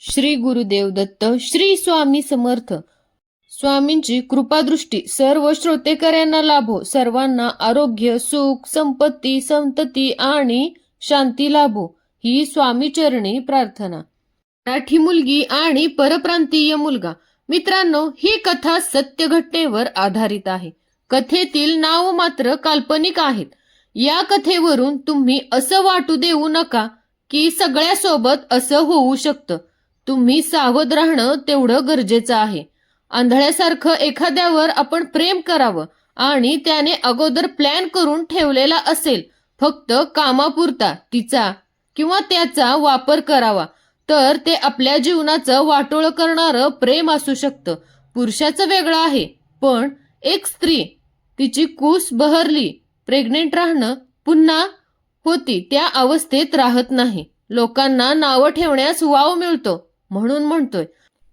श्री गुरुदेव दत्त श्री स्वामी समर्थ. स्वामींची कृपादृष्टी सर्व श्रोतेकऱ्यांना लाभो. सर्वांना आरोग्य सुख संपत्ती संतती आणि शांती लाभो. ही स्वामी चरणी प्रार्थना. मराठी मुलगी आणि परप्रांतीय मुलगा. मित्रांनो ही कथा सत्य घटनेवर आधारित आहे. कथेतील नाव मात्र काल्पनिक आहेत. या कथेवरून तुम्ही असं वाटू देऊ नका की सगळ्यासोबत असं होऊ शकतं. तुम्ही सावध राहणं तेवढं गरजेचं आहे. आंधळ्यासारखं एखाद्यावर आपण प्रेम करावं आणि त्याने अगोदर प्लॅन करून ठेवलेला असेल फक्त कामापुरता तिचा किंवा त्याचा वापर करावा तर ते आपल्या जीवनाचं वाटोळ करणारं प्रेम असू शकतं. पुरुषाचं वेगळं आहे पण एक स्त्री तिची कूस बहरली प्रेग्नेंट राहणं पुन्हा होती त्या अवस्थेत राहत नाही. लोकांना नावं ठेवण्यास वाव मिळतो. म्हणून म्हणतोय.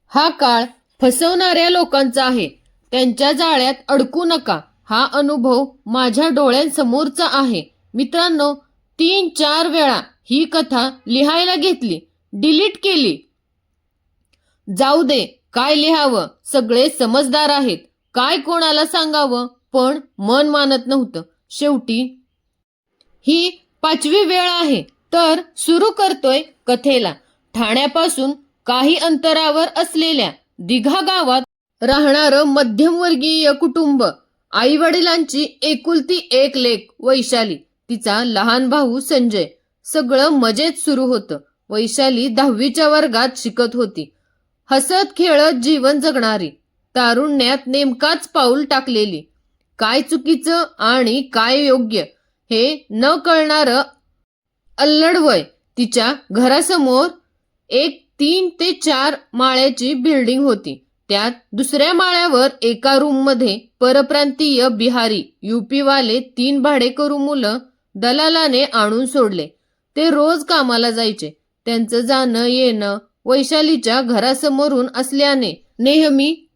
हा काळ फसवणाऱ्या लोकांचा आहे. त्यांच्या जाळ्यात अडकू नका. हा अनुभव माझ्या डोळ्यांसमोरचा आहे. मित्रांनो तीन चार वेळा ही कथा लिहायला घेतली. डिलीट केली. जाऊ दे काय लिहावं? सगळे समजदार आहेत. काय कोणाला सांगावं? पण मन मानत नव्हतं. शेवटी ही पाचवी वेळ आहे. तर सुरू करतोय कथेला. ठाण्यापासून काही अंतरावर असलेल्या दिघा गावात राहणारं मध्यमवर्गीय कुटुंब आई वडिलांची एकुलती एक लेख वैशाली. तिचा लहान भाऊ संजय. सगळं मजेत सुरू होतं. वैशाली दहावीच्या वर्गात शिकत होती. हसत खेळत जीवन जगणारी. तारुण्यात नेमकाच पाऊल टाकलेली. काय चुकीचं आणि काय योग्य हे न कळणारं अल्लड वय तिच्या घरासमोर एक तीन ते चार माळ्याची बिल्डिंग होती. त्यात दुसऱ्या माळ्यावर एका रूममध्ये परप्रांतीय बिहारी युपीवाले तीन भाडेकरू मुलं दलालाने आणून सोडले. ते रोज कामाला जायचे. त्यांचं जाणं येणं वैशालीच्या घरासमोरून असल्याने नेहमी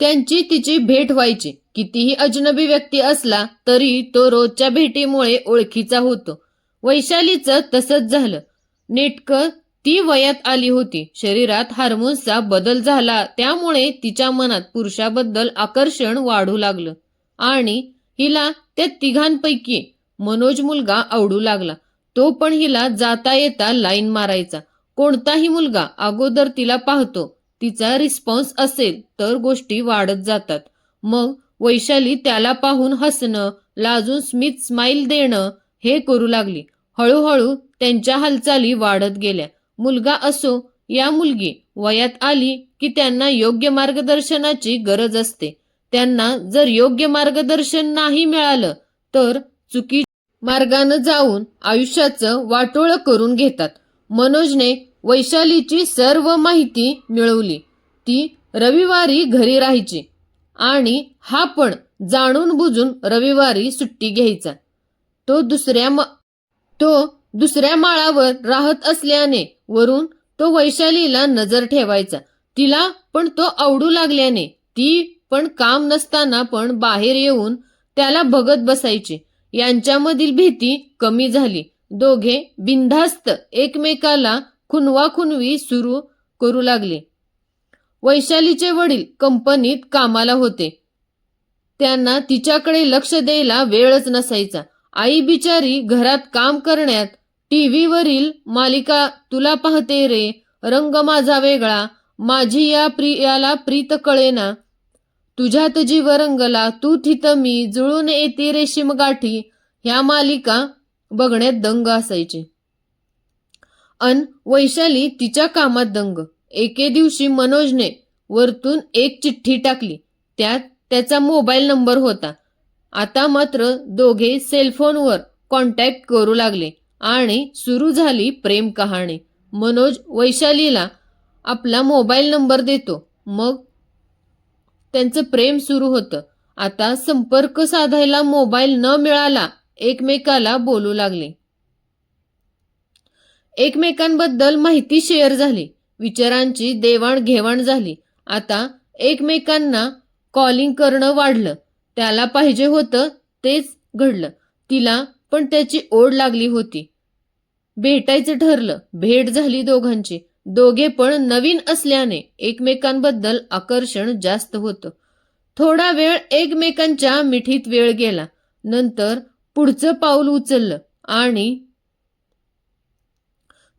त्यांची तिची भेट व्हायची. कितीही अजनबी व्यक्ती असला तरी तो रोजच्या भेटीमुळे ओळखीचा होतो. वैशालीचं तसंच झालं. नेटकं ती वयात आली होती. शरीरात हार्मोन्सचा बदल झाला त्यामुळे तिच्या मनात पुरुषाबद्दल आकर्षण वाढू लागलं. आणि हिला त्या तिघांपैकी मनोज मुलगा आवडू लागला. तो पण हिला जाता येता लाईन मारायचा. कोणताही मुलगा अगोदर तिला पाहतो तिचा रिस्पॉन्स असेल तर गोष्टी वाढत जातात. मग वैशाली त्याला पाहून हसणं लाजून स्मित स्माईल देणं हे करू लागली. हळूहळू त्यांच्या हालचाली वाढत गेल्या. मुलगा असो या मुलगी वयात आली की त्यांना योग्य मार्गदर्शनाची गरज असते. त्यांना जर योग्य मार्गदर्शन नाही मिळालं तर चुकी मार्गानं जाऊन आयुष्याचं वाटोळ करून घेतात. मनोजने वैशालीची सर्व माहिती मिळवली. ती रविवारी घरी राहायची आणि हा पण जाणून बुजून रविवारी सुट्टी घ्यायचा. तो दुसऱ्या मा- तो दुसऱ्या माळावर राहत असल्याने वरून तो वैशालीला नजर ठेवायचा. तिला पण तो आवडू लागल्याने ती पण काम नसताना पण बाहेर येऊन त्याला बघत बसायची. यांच्यामधील भीती कमी झाली. दोघे बिनधास्त एकमेकाला खुनवा खुनवी सुरू करू लागले. वैशालीचे वडील कंपनीत कामाला होते. त्यांना तिच्याकडे लक्ष द्यायला वेळच नसायचा. आई बिचारी घरात काम करण्यात टीव्हीवरील मालिका तुला पाहते रे रंग माझा वेगळा माझी या प्रियाला प्रीत कळेना. तुझ्यात जीव रंगला तू थित मी जुळून येते रेशीम गाठी ह्या मालिका बघण्यात दंग असायची. अन वैशाली तिच्या कामात दंग. एके दिवशी मनोजने वरतून एक चिठ्ठी टाकली. त्यात त्याचा मोबाईल नंबर होता. आता मात्र दोघे सेलफोनवर कॉन्टॅक्ट करू लागले. आणि सुरू झाली प्रेम कहाणी. मनोज वैशालीला आपला मोबाईल नंबर देतो. मग त्यांचं प्रेम सुरू होतं. आता संपर्क साधायला मोबाईल न मिळाला एकमेकाला बोलू लागले. एकमेकांबद्दल माहिती शेअर झाली. विचारांची देवाणघेवाण झाली. आता एकमेकांना कॉलिंग करणं वाढलं. त्याला पाहिजे होतं तेच घडलं. तिला पण त्याची ओढ लागली होती. भेटायचं ठरलं. भेट झाली दोघांची. दोघे पण नवीन असल्याने एकमेकांबद्दल आकर्षण जास्त होतं. थोडा वेळ एकमेकांच्या मिठीत वेळ गेला. नंतर पुढचं पाऊल उचललं आणि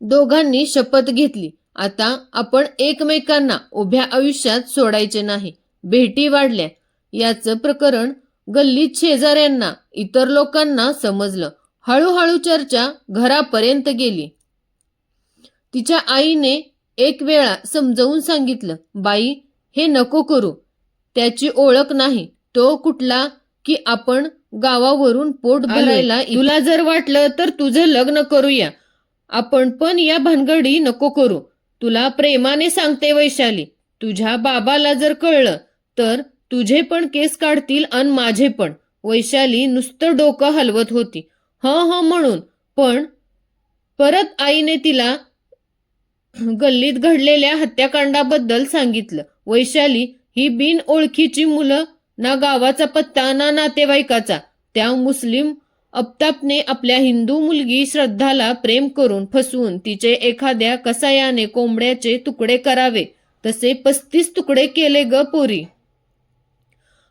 दोघांनी शपथ घेतली. आता आपण एकमेकांना उभ्या आयुष्यात सोडायचे नाही. भेटी वाढल्या. याचं प्रकरण गल्लीत शेजाऱ्यांना इतर लोकांना समजलं. हळूहळू चर्चा घरापर्यंत गेली. तिच्या आईने एक वेळा समजावून सांगितलं बाई हे नको करू. त्याची ओळख नाही. तो कुठला की आपण गावावरून पोट भरायला तुला जर वाटलं तर तुझं लग्न करूया. आपण पण या भानगडी नको करू. तुला प्रेमाने सांगते वैशाली. तुझ्या बाबाला जर कळलं तर तुझे पण केस काढतील आणि माझे पण. वैशाली नुसतं डोकं हलवत होती. हं हं म्हणून. पण परत आईने तिला गल्लीत घडलेल्या हत्याकांडाबद्दल सांगितलं. वैशाली ही बिन ओळखीची मुलं ना गावाचा पत्ता ना नातेवाईकाचा. त्या मुस्लिम अप्तापने आपल्या हिंदू मुलगी श्रद्धाला प्रेम करून फसवून तिचे एखाद्या कसायाने कोंबड्याचे तुकडे करावे. तसे पस्तीस तुकडे केले ग पोरी.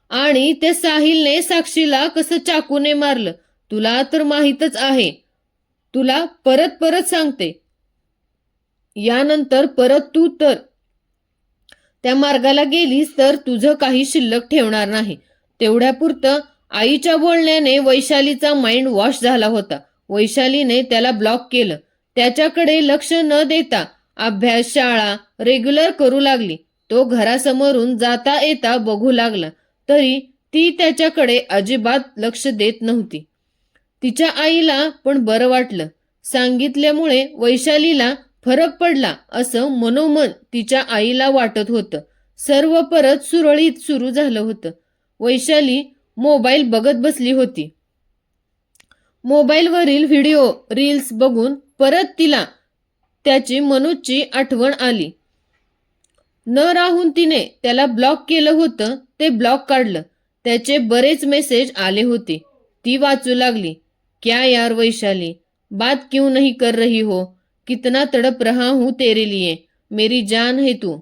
आणि ते साहिलने साक्षीला कसं चाकूने मारलं? तुला तर माहीतच आहे. तुला परत परत सांगते. यानंतर परत तू तर. त्या मार्गाला गेलीस तर तुझं काही शिल्लक ठेवणार नाही. तेवढ्यापुरतं आईच्या बोलण्याने वैशालीचा माइंड वॉश झाला होता. वैशालीने त्याला ब्लॉक केलं. त्याच्याकडे लक्ष न देता अभ्यास शाळा रेग्युलर करू लागली. तो घरासमोरून जाता येता बघू लागला. तरी ती त्याच्याकडे अजिबात लक्ष देत नव्हती. तिच्या आईला पण बरं वाटलं. सांगितल्यामुळे वैशालीला फरक पडला असं मनोमन तिच्या आईला वाटत होतं. सर्व परत सुरळीत सुरू झालं होतं. वैशाली मोबाईल बघत बसली होती. मोबाईलवरील व्हिडिओ रील्स बघून परत तिला त्याची मनोजची आठवण आली. न राहून तिने त्याला ब्लॉक केलं होतं ते ब्लॉक काढलं. त्याचे बरेच मेसेज आले होते. ती वाचू लागली. क्या यार वैशाली? बात क्यों नहीं कर रही हो? कितना तड़प रहा हूं तेरे लिए। मेरी जान है तू।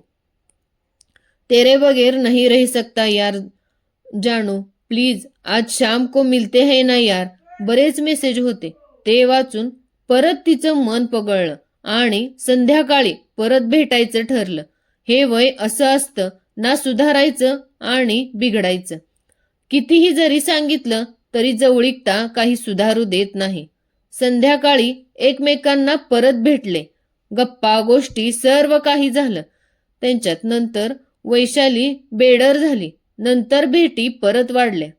तेरे बगैर नहीं रह सकता यार। जानू प्लीज आज शाम को मिलते हैं ना यार। बरेच मेसेज होते। ते वाचून परत तिचं मन पगळलं आणि संध्याकाळी परत भेटायचं ठरलं. हे वय असं असतं ना सुधारायचं आणि बिघडायचं. कितीही जरी सांगितलं तरी जवळीकता काही सुधारू देत नाही. संध्याकाळी एकमेकांना परत भेटले. गप्पा गोष्टी सर्व काही झालं. त्यांच्यात नंतर वैशाली बेडर झाली. नंतर भेटी परत वाढल्या.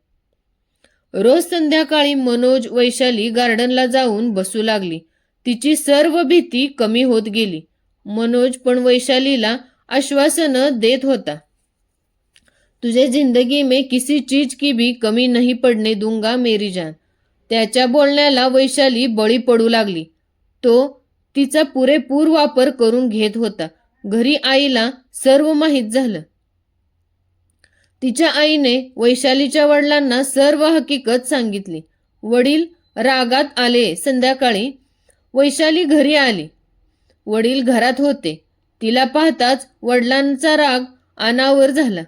रोज संध्याकाळी मनोज वैशाली गार्डनला जाऊन बसू लागली. तिची सर्व भीती कमी होत गेली. मनोज पण वैशालीला आश्वासनं देत होता. तुझे जिंदगी में किसी चीज की भी कमी नाही पडणे दूंगा मेरी जान। त्याच्या बोलण्याला वैशाली बळी पडू लागली. तो तिचा पुरेपूर वापर करून घेत होता. घरी आईला सर्व माहीत झालं. तिच्या आईने वैशालीच्या वडिलांना सर्व हकीकत सांगितली. वडील रागात आले. संध्याकाळी वैशाली घरी आली. वडील घरात होते. तिला पाहताच वडिलांचा राग अनावर झाला.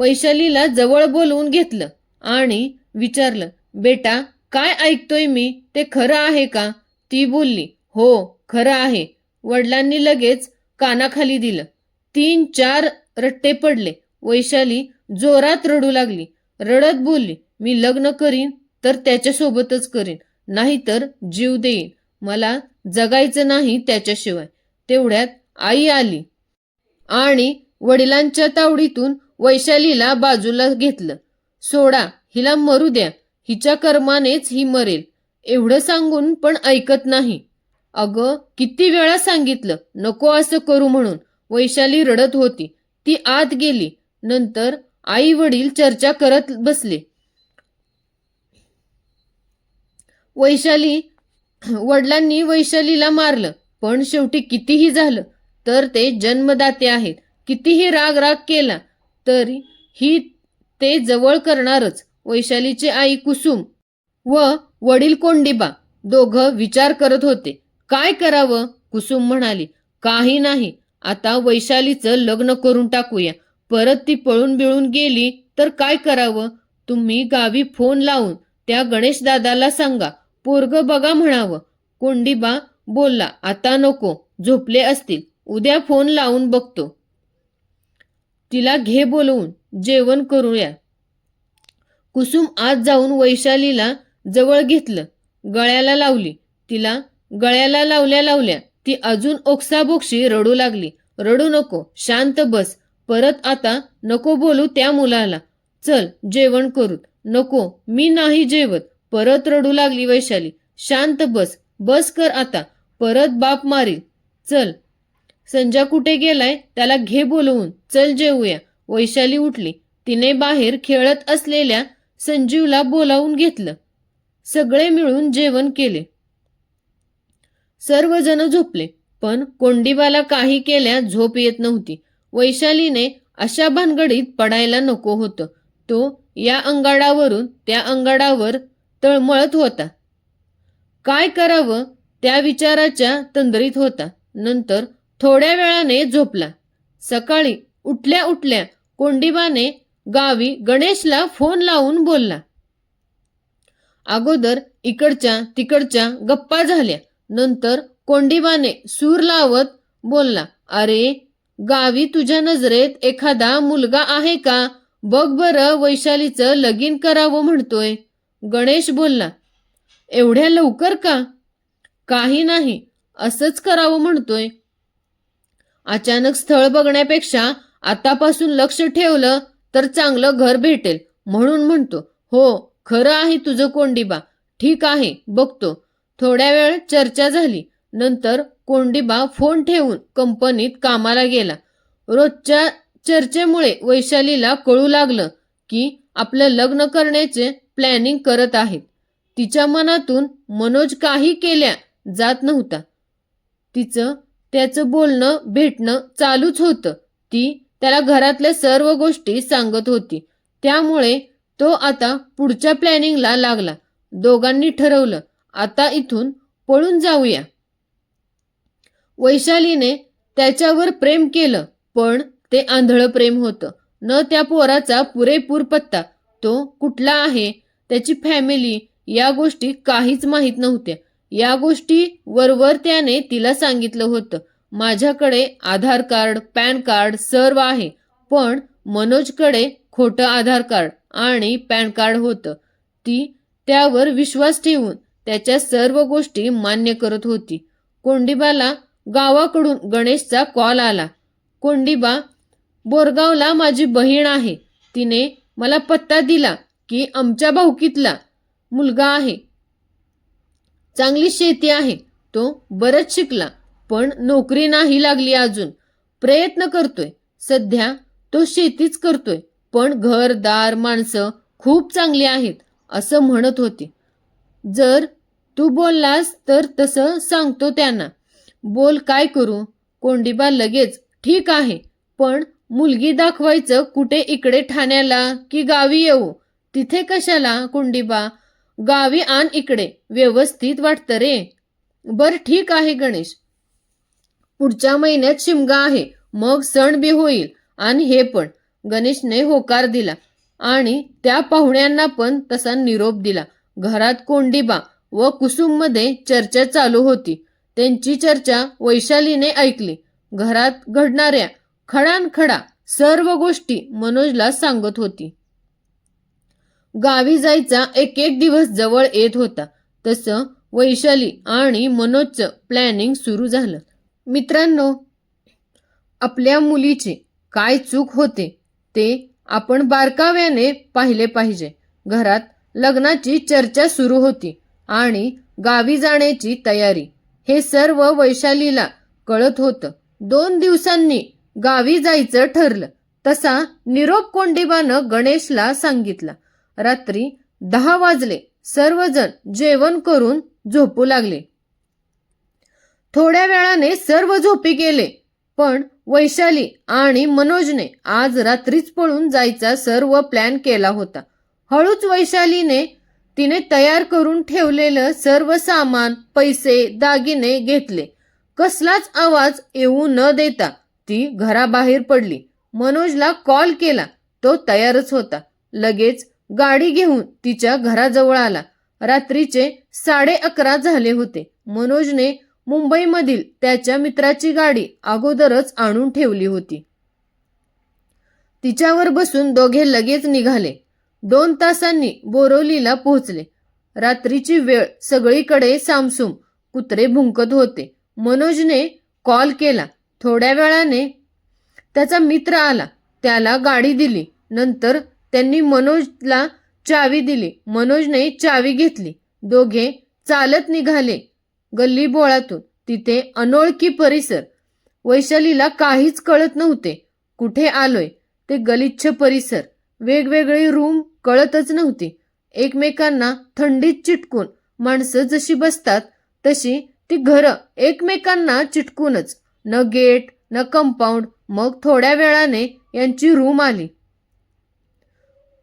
वैशालीला जवळ बोलवून घेतलं आणि विचारलं बेटा काय ऐकतोय मी? ते खरं आहे का? ती बोलली हो खरं आहे. वडिलांनी लगेच कानाखाली दिलं. तीन चार रट्टे पडले. वैशाली जोरात रडू लागली. रडत बोलली मी लग्न करीन तर त्याच्यासोबतच करीन. नाहीतर जीव देईन. मला जगायचं नाही त्याच्याशिवाय. तेवढ्यात आई आली आणि वडिलांच्या तावडीतून वैशालीला बाजूला घेतलं. सोडा हिला मरू द्या. हिच्या कर्मानेच ही मरेल. एवढं सांगून पण ऐकत नाही. अगं किती वेळा सांगितलं. नको असं करू म्हणून. वैशाली रडत होती. ती आत गेली. नंतर आई वडील चर्चा करत बसले. वैशाली वडिलांनी वैशालीला मारलं. पण शेवटी कितीही झालं तर ते जन्मदाते आहेत. कितीही राग राग केला तर ही ते जवळ करणारच. वैशालीची आई कुसुम व वडील कोंडिबा दोघं विचार करत होते. काय करावं? कुसुम म्हणाली. काही नाही. आता वैशालीचं लग्न करून टाकूया. परत ती पळून बिळून गेली तर काय करावं? तुम्ही गावी फोन लावून त्या गणेश दादाला सांगा. पोरग बघा म्हणावं. कोंडीबा बोलला आता नको. झोपले असतील. उद्या फोन लावून बघतो. तिला घे बोलवून जेवण करूया. कुसुम आज जाऊन वैशालीला जवळ घेतलं. गळ्याला लावली. तिला गळ्याला लावल्या लावल्या ती अजून ओक्साबोक्षी रडू लागली. रडू नको शांत बस. परत आता नको बोलू त्या मुलाला. चल जेवण करू. नको मी नाही जेवत. परत रडू लागली वैशाली. शांत बस. बस कर आता. परत बाप मारील. चल संजा कुठे गेलाय त्याला घे बोलवून चल जेवूया वैशाली उठली. तिने बाहेर खेळत असलेल्या संजीवला बोलावून घेतलं. सगळे मिळून जेवण केले. सर्वजण झोपले पण कोंडीबाला काही केल्या झोप येत नव्हती. वैशालीने अशा भानगडीत पडायला नको होतं. तो या अंगाडावरून त्या अंगाडावर तळमळत होता. काय करावं? त्या विचाराच्या तंद्रीत होता. नंतर थोड्या वेळाने झोपला. सकाळी उठल्या उठल्या कोंडिबाने गावी गणेशला फोन लावून बोलला. अगोदर इकडच्या तिकडच्या गप्पा झाल्या. नंतर कोंडीबाने सूर लावत बोलला अरे गावी तुझ्या नजरेत एखादा मुलगा आहे का? बघ बरं वैशालीचं लगीन करावं म्हणतोय. गणेश बोलला एवढ्या लवकर का? काही नाही असंच करावं म्हणतोय. अचानक स्थळ बघण्यापेक्षा आतापासून लक्ष ठेवलं तर चांगलं घर भेटेल म्हणून म्हणतो हो खरं आहे तुझं कोंडीबा. ठीक आहे बघतो. थोड्या वेळ चर्चा झाली. नंतर कोंडीबा फोन ठेवून कंपनीत कामाला गेला. रोजच्या चर्चेमुळे वैशालीला कळू लागलं की आपलं लग्न करण्याचे प्लॅनिंग करत आहेत. तिच्या मनातून मनोज काही केल्या जात नव्हता. तिचं त्याचं बोलणं भेटणं चालूच होतं. ती त्याला घरातल्या सर्व गोष्टी सांगत होती. त्यामुळे तो आता पुढच्या प्लॅनिंगला लागला. दोघांनी ठरवलं आता इथून पळून जाऊया. वैशालीने त्याच्यावर प्रेम केलं पण ते आंधळं प्रेम होतं. न त्या पोराचा पुरेपूर पत्ता तो कुठला आहे त्याची फॅमिली या गोष्टी काहीच माहीत नव्हत्या. या गोष्टी वरवर त्याने तिला सांगितलं होतं. माझ्याकडे आधार कार्ड पॅन कार्ड सर्व आहे पण मनोजकडे खोटं आधार कार्ड आणि पॅन कार्ड होतं. ती त्यावर विश्वास ठेवून त्याच्या सर्व गोष्टी मान्य करत होती. कोंडीबाला गावाकडून गणेशचा कॉल आला. कोंडीबा बोरगावला माझी बहीण आहे. तिने मला पत्ता दिला की आमच्या भाऊकीतला मुलगा आहे. चांगली शेती आहे तो बरंच शिकला पण नोकरी नाही लागली अजून. प्रयत्न करतोय सध्या तो शेतीच करतोय पण घरदार माणसं खूप चांगली आहेत असं म्हणत होती. जर तू बोललास तर तसं सांगतो त्यांना. बोल काय करू? कोंडीबा लगेच ठीक आहे पण मुलगी दाखवायचं कुठे इकडे ठाण्याला की गावी येऊ? तिथे कशाला कोंडीबा? गावी आण इकडे व्यवस्थित वाटतं रे. बर ठीक आहे गणेश. पुढच्या महिन्यात शिमगा आहे मग सण बी होईल आणि हे पण. गणेशने होकार दिला आणि त्या पाहुण्यांना पण तसा निरोप दिला. घरात कोंडीबा व कुसुममध्ये चर्चा चालू होती. त्यांची चर्चा वैशालीने ऐकली. घरात घडणाऱ्या खडानखडा सर्व गोष्टी मनोजला सांगत होती. गावी जायचा एक एक दिवस जवळ येत होता. तसं वैशाली आणि मनोजचं प्लॅनिंग सुरू झालं. मित्रांनो आपल्या मुलीची काय चूक होते ते आपण बारकाव्याने पाहिले पाहिजे. घरात लग्नाची चर्चा सुरू होती आणि गावी जाण्याची तयारी. हे सर्व वैशालीला कळत होतं. दोन दिवसांनी गावी जायचं ठरलं. तसा निरोप कोंडीबानं गणेशला सांगितला. रात्री दहा वाजले. सर्वजण जेवण करून झोपू लागले. थोड्या वेळाने सर्व झोपी गेले. पण वैशाली आणि मनोजने आज रात्रीच पळून जायचा सर्व प्लॅन केला होता. हळूच वैशालीने तिने तयार करून ठेवलेलं सर्व सामान पैसे दागिने घेतले. कसलाच आवाज येऊ न देता ती घराबाहेर पडली. मनोजला कॉल केला. तो तयारच होता. लगेच गाडी घेऊन तिच्या घराजवळ आला. रात्रीचे साडे अकरा झाले होते. मनोजने मुंबईमधील त्याच्या मित्राची गाडी अगोदरच आणून ठेवली होती. तिच्यावर बसून दोघे लगेच निघाले. दोन तासांनी बोरोलीला पोहोचले. रात्रीची वेळ सगळीकडे सामसूम कुत्रे भुंकत होते. मनोजने कॉल केला. थोड्या वेळाने त्याचा मित्र आला. त्याला गाडी दिली. नंतर त्यांनी मनोजला चावी दिली. मनोजने चावी घेतली. दोघे चालत निघाले गल्ली बोळातून तिथे अनोळखी परिसर. वैशालीला काहीच कळत नव्हते. कुठे आलोय? ते गलिच्छ परिसर. वेगवेगळी रूम कळतच नव्हती. एकमेकांना थंडीत चिटकून. माणसं जशी बसतात तशी ती घरं एकमेकांना चिटकूनच. न गेट न कंपाऊंड. मग थोड्या वेळाने यांची रूम आली.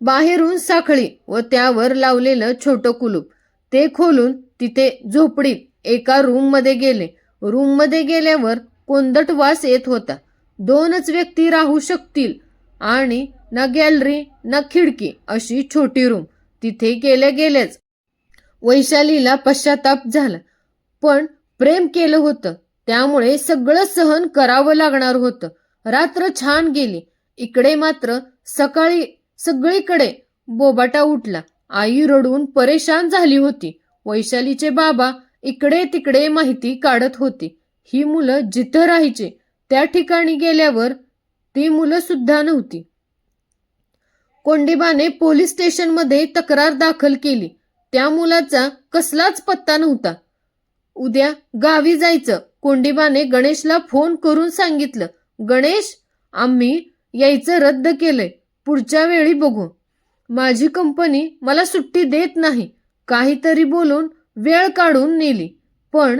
बाहेरून साखळी व त्यावर लावलेलं छोटं कुलूप. ते खोलून तिथे झोपडीत एका रूममध्ये गेले. रूममध्ये गेल्यावर कोंदट वास येत होता. दोनच व्यक्ती राहू शकतील आणि ना गॅलरी ना खिडकी अशी छोटी रूम तिथे गेल्या गेल्याच वैशालीला पश्चाताप झाला. पण प्रेम केलं होतं. त्यामुळे सगळं सहन करावं लागणार होतं. रात्र छान गेली. इकडे मात्र सकाळी सगळीकडे बोबाटा उठला. आई रडून परेशान झाली होती. वैशालीचे बाबा इकडे तिकडे माहिती काढत होती. ही मुलं जिथं राहायचे त्या ठिकाणी गेल्यावर ती मुलं सुद्धा नव्हती. कोंडिबाने पोलीस स्टेशनमध्ये तक्रार दाखल केली. त्या मुलाचा कसलाच पत्ता नव्हता. उद्या गावी जायचं. कोंडिबाने गणेशला फोन करून सांगितलं गणेश आम्ही यायचं रद्द केलंय. पुढच्या वेळी बघू. माझी कंपनी मला सुट्टी देत नाही. काहीतरी बोलून वेळ काढून नेली. पण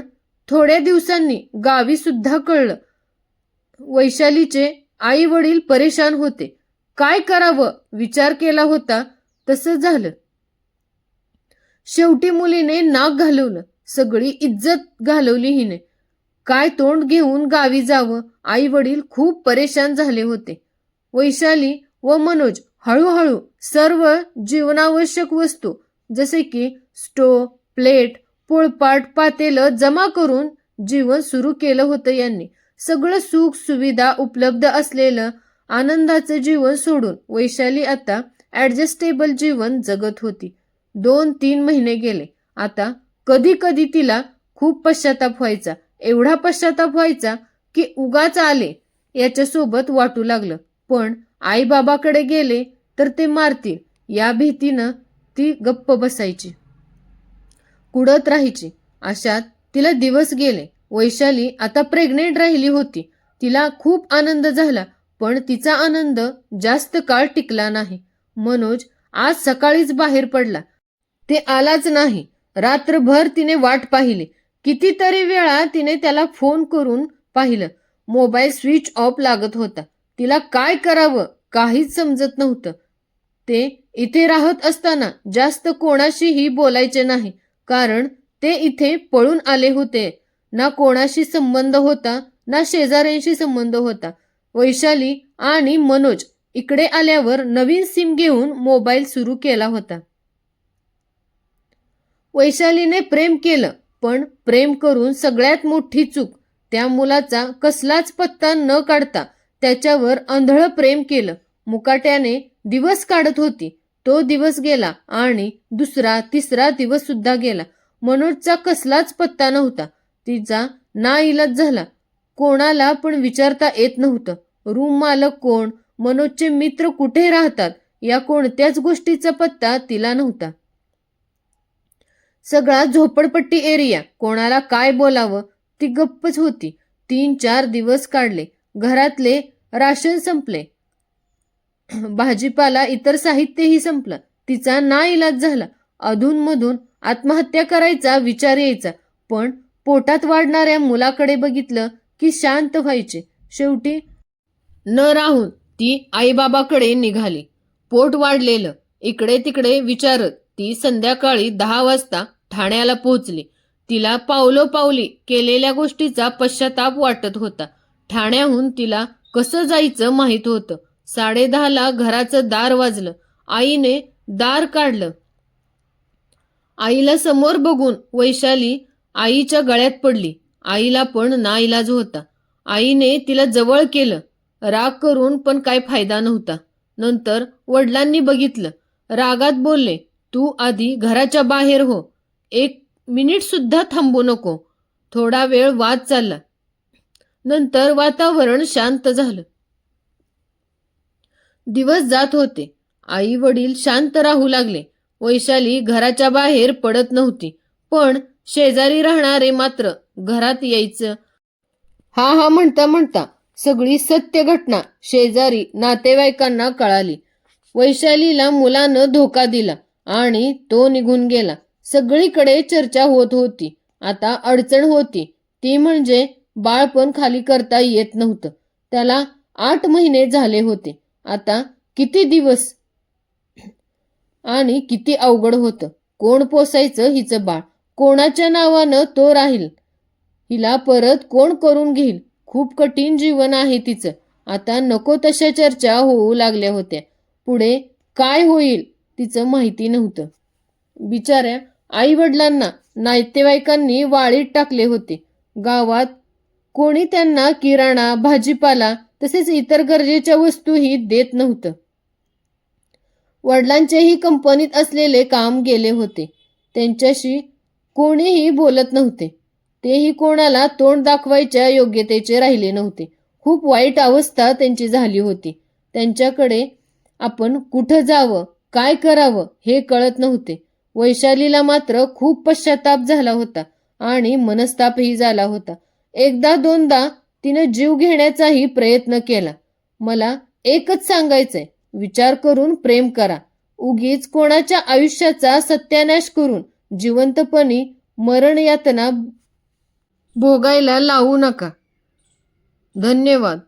थोड्या दिवसांनी गावी सुद्धा कळलं. वैशालीचे आई वडील परेशान होते. काय करावं? विचार केला होता. तसं झालं. शेवटी मुलीने नाक घालवलं. सगळी इज्जत घालवली हिने. काय तोंड घेऊन गावी जावं? आई वडील खूप परेशान झाले होते. वैशाली व मनोज हळूहळू सर्व जीवनावश्यक वस्तू जसे की स्टोव प्लेट पोळपाट पातेलं जमा करून जीवन सुरू केलं होतं यांनी. सगळं सुख सुविधा उपलब्ध असलेलं आनंदाचं जीवन सोडून वैशाली आता ॲडजस्टेबल जीवन जगत होती. दोन तीन महिने गेले. आता कधी कधी तिला खूप पश्चाताप व्हायचा. एवढा पश्चाताप व्हायचा की उगाच आले याच्यासोबत वाटू लागलं. पण आई बाबाकडे गेले तर ते मारतील. या भीतीनं ती गप्प बसायची. कुडत राहायची. अशात तिला दिवस गेले. वैशाली आता प्रेग्नेंट राहिली होती. तिला खूप आनंद झाला पण तिचा आनंद जास्त काळ टिकला नाही. मनोज आज सकाळीच बाहेर पडला. ते आलाच नाही. रात्रभर तिने वाट पाहिली. कितीतरी वेळा तिने त्याला फोन करून पाहिलं. मोबाईल स्विच ऑफ लागत होता. तिला काय करावं काहीच समजत नव्हतं. ते इथे राहत असताना जास्त कोणाशीही बोलायचे नाही कारण ते इथे पळून आले होते. ना कोणाशी संबंध होता ना शेजाऱ्यांशी संबंध होता. वैशाली आणि मनोज इकडे आल्यावर नवीन सिम घेऊन मोबाईल सुरू केला होता. वैशालीने प्रेम केलं पण प्रेम करून सगळ्यात मोठी चूक त्या मुलाचा कसलाच पत्ता न काढता त्याच्यावर आंधळ प्रेम केलं. मुकाट्याने दिवस काढत होती. तो दिवस गेला आणि दुसरा तिसरा दिवस सुद्धा गेला. मनोजचा कसलाच पत्ता नव्हता. तिचा ना इलाज झाला. कोणाला पण विचारता येत नव्हतं. रूम मालक कोण? मनोजचे मित्र कुठे राहतात? या कोणत्याच गोष्टीचा पत्ता तिला नव्हता. सगळा झोपडपट्टी एरिया. कोणाला काय बोलावं? ती गप्पच होती. तीन चार दिवस काढले. घरातले राशन संपले. भाजीपाला इतर साहित्यही संपलं. तिचा ना इलाज झाला. अधूनमधून आत्महत्या करायचा विचार यायचा. पण पोटात वाढणाऱ्या मुलाकडे बघितलं की शांत व्हायचे. शेवटी न राहून ती आईबाबाकडे निघाली. पोट वाढलेलं. इकडे तिकडे विचारत ती संध्याकाळी दहा वाजता ठाण्याला पोहोचली. तिला पावलोपावली केलेल्या गोष्टीचा पश्चाताप वाटत होता. ठाण्याहून तिला कसं जायचं माहीत होतं. साडेदहाला घराचं दार वाजलं. आईने दार काढलं. आईला समोर बघून वैशाली आईच्या गळ्यात पडली. आईला पण नाईलाज होता. आईने तिला जवळ केलं. राग करून पण काय फायदा नव्हता. नंतर वडिलांनी बघितलं. रागात बोलले तू आधी घराच्या बाहेर हो. एक मिनिट सुद्धा थांबू नको. थोडा वेळ वाद चालला. नंतर वातावरण शांत झालं. दिवस जात होते. आई वडील शांत राहू लागले. वैशाली घराच्या बाहेर पडत नव्हती. पण शेजारी राहणारे मात्र घरात यायचं. हा हा म्हणता म्हणता सगळी सत्य घटना शेजारी नातेवाईकांना कळाली. वैशालीला मुलानं धोका दिला आणि तो निघून गेला. सगळीकडे चर्चा होत होती. आता अडचण होती. ती म्हणजे बाळ पण खाली करता येत नव्हतं. त्याला आठ महिने झाले होते. आता किती दिवस? आणि किती अवघड होतं. कोण पोसायचं हिचं बाळ? कोणाच्या नावानं तो राहील? हिला परत कोण करून घेईल? खूप कठीण जीवन आहे तिचं. आता नको तशा चर्चा होऊ लागल्या होत्या. पुढे काय होईल तिचं माहिती नव्हतं. बिचाऱ्या आई वडिलांना नातेवाईकांनी वाळीत टाकले होते. गावात कोणी त्यांना किराणा भाजीपाला तसेच इतर गरजेच्या वस्तूही देत नव्हतं. वडिलांचेही कंपनीत असलेले काम गेले होते. त्यांच्याशी कोणीही बोलत नव्हते. तेही कोणाला तोंड दाखवायच्या योग्यतेचे राहिले नव्हते. खूप वाईट अवस्था त्यांची झाली होती. त्यांच्याकडे आपण कुठं जावं काय करावं हे कळत नव्हते. वैशालीला मात्र खूप पश्चाताप झाला होता आणि मनस्तापही झाला होता. एकदा दोनदा तिनं जीव घेण्याचाही प्रयत्न केला. मला एकच सांगायचंय विचार करून प्रेम करा. उगीच कोणाच्या आयुष्याचा सत्यानाश करून जिवंतपणी मरण यातना भोगायला लावू नका. धन्यवाद.